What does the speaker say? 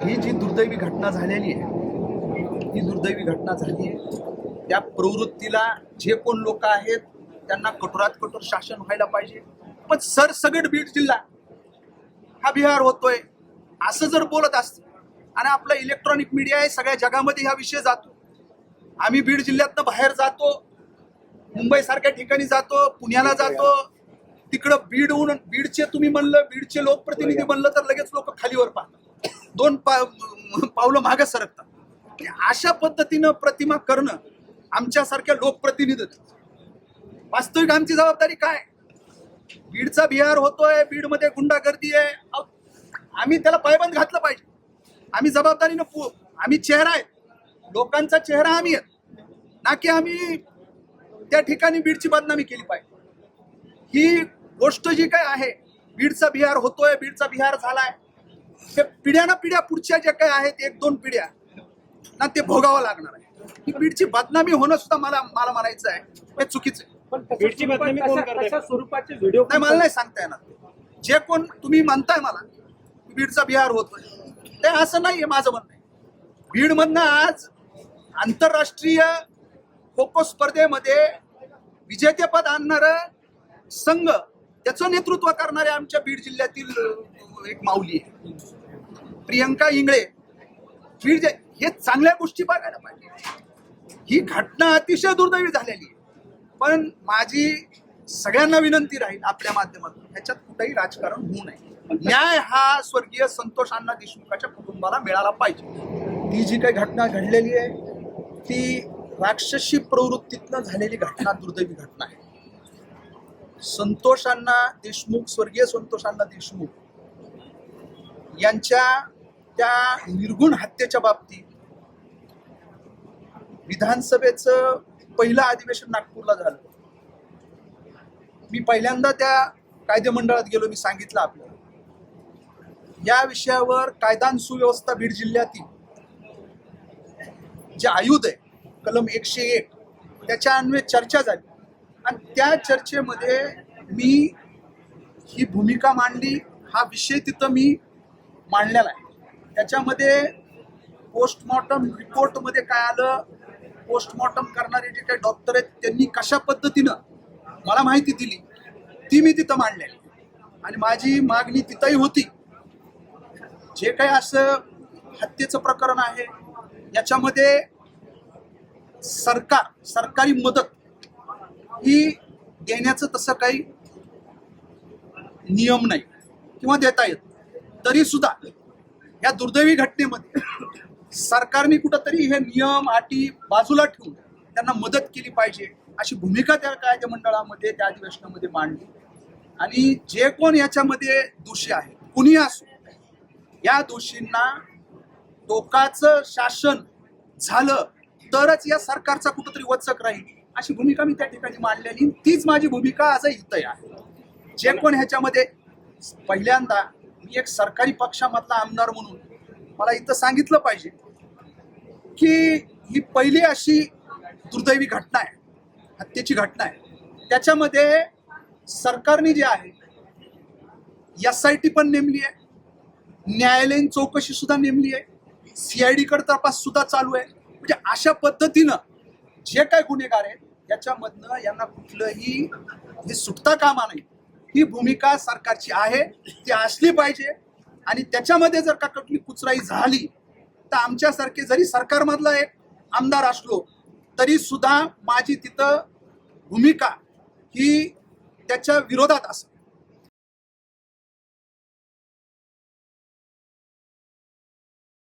ही जी दुर्दैवी घटना झालेली आहे ही दुर्दैवी घटना झाली आहे त्या प्रवृत्तीला जे कोण लोक आहेत त्यांना कठोरात कठोर शासन व्हायला पाहिजे. पण सरसगट बीड जिल्हा हा बिहार होतोय. असं जर बोलत असत आणि आपला इलेक्ट्रॉनिक मीडिया आहे सगळ्या जगामध्ये हा विषय जातो. आम्ही बीड जिल्ह्यातनं बाहेर जातो मुंबई सारख्या ठिकाणी जातो पुण्याला जातो. तिकडं बीडहून बीडचे तुम्ही म्हणलं बीडचे लोकप्रतिनिधी म्हणलं तर लगेच लोक खालीवर पाहतात. दोन पा पावलं मागे सरकतात. अशा पद्धतीनं प्रतिमा करणं आमच्यासारख्या लोकप्रतिनिधी वास्तविक आमची जबाबदारी काय? बीडचा बिहार होतोय बीडमध्ये गुंडागर्दी आहे. आम्ही त्याला पायबंद घातलं पाहिजे. आम्ही जबाबदारीनं पू आम्ही चेहरा आहे. लोकांचा चेहरा आम्ही आहेत ना की आम्ही त्या ठिकाणी बीडची बदनामी केली पाहिजे. ही गोष्ट जी काय आहे बीडचा बिहार होतोय बीडचा बिहार झालाय. हे पिढ्याना पिढ्या पुढच्या ज्या काय आहेत एक दोन पिढ्या ना ते भोगावं लागणार आहे. ही बीडची बदनामी होणं सुद्धा मला मला म्हणायचं आहे. हे चुकीचं आहे. बीडची बदनामी कोण करतंय? स्वरूपाचे व्हिडिओ नाही मला नाही सांगता येणार. जे कोण तुम्ही म्हणताय मला की बीडचा बिहार होतोय ते असं नाहीये माझं म्हणणं आहे. बीडमधनं आज आंतरराष्ट्रीय खो खो स्पर्धेमध्ये विजेतेपद आणणार संघ त्याचं नेतृत्व करणारे आमच्या बीड जिल्ह्यातील एक माऊली आहे. प्रियंका इंगळे. बीड जे- हे चांगल्या गोष्टी बघायला पाहिजे. ही घटना अतिशय दुर्दैवी झालेली आहे. पण माझी सगळ्यांना विनंती राहील आपल्या माध्यमातून. ह्याच्यात कुठेही राजकारण होऊ नये. न्याय हा स्वर्गीय संतोष अण्णा देशमुखाच्या कुटुंबाला मिळाला पाहिजे. ती जी काही घटना घडलेली आहे ती राक्षसी प्रवृत्तीतनं झालेली घटना दुर्दैवी घटना आहे. संतोषांना देशमुख स्वर्गीय संतोषांना देशमुख यांच्या त्या निर्गुण हत्येच्या बाबतीत विधानसभेचं पहिलं अधिवेशन नागपूरला झालं. मी पहिल्यांदा त्या कायदे मंडळात गेलो मी सांगितलं आपल्याला. या विषयावर कायदा सुव्यवस्था बीड जिल्ह्यातील जे आयुध आहे कलम एकशे एक त्याच्या अन्वये चर्चा झाली. आणि त्या चर्चेमध्ये मी ही भूमिका मांडली हा विषय तिथं मी मांडलेला आहे. त्याच्यामध्ये पोस्टमॉर्टम रिपोर्टमध्ये काय आलं? पोस्टमॉर्टम करणारे जे काही डॉक्टर आहेत त्यांनी कशा पद्धतीनं मला माहिती दिली ती मी तिथं मांडलेली. आणि माझी मागणी तिथंही होती. जे काही असं हत्येचं प्रकरण आहे याच्यामध्ये सरकार सरकारी मदत ही देण्याचं तसं काही नियम नाही किंवा देता येत तरी सुद्धा या दुर्दैवी घटनेमध्ये सरकारने कुठंतरी हे नियम अटी बाजूला ठेवून त्यांना मदत केली पाहिजे अशी भूमिका त्या कायदे मंडळामध्ये त्या अधिवेशनामध्ये मांडली. आणि जे कोण याच्यामध्ये दोषी आहे कुणी असो या दोषींना टोकाचं शासन झालं तरच या सरकारचा कुठंतरी वचक राहील अशी भूमिका मी त्या ठिकाणी मांडलेली. तीच माझी भूमिका आजही इथं आहे. जे कोण ह्याच्यामध्ये पहिल्यांदा मी एक सरकारी पक्षामधला आमदार म्हणून मला इथं सांगितलं पाहिजे की ही पहिली अशी दुर्दैवी घटना आहे हत्येची घटना आहे. त्याच्यामध्ये सरकारने जे आहे एस आय टी पण नेमली आहे न्यायालयीन चौकशी सुद्धा नेमली आहे सी आय डी कडे तपास सुद्धा चालू आहे. म्हणजे अशा पद्धतीनं जे काय गुन्हेगार आहेत याच्यामधनं यांना कुठलंही हे सुटता कामा नाही ही भूमिका सरकारची आहे ती असली पाहिजे. आणि त्याच्यामध्ये जर का कुठली कुचराई झाली तर आमच्यासारखे जरी सरकारमधला एक आमदार असलो तरी सुद्धा माझी तिथं भूमिका ही त्याच्या विरोधात असेल.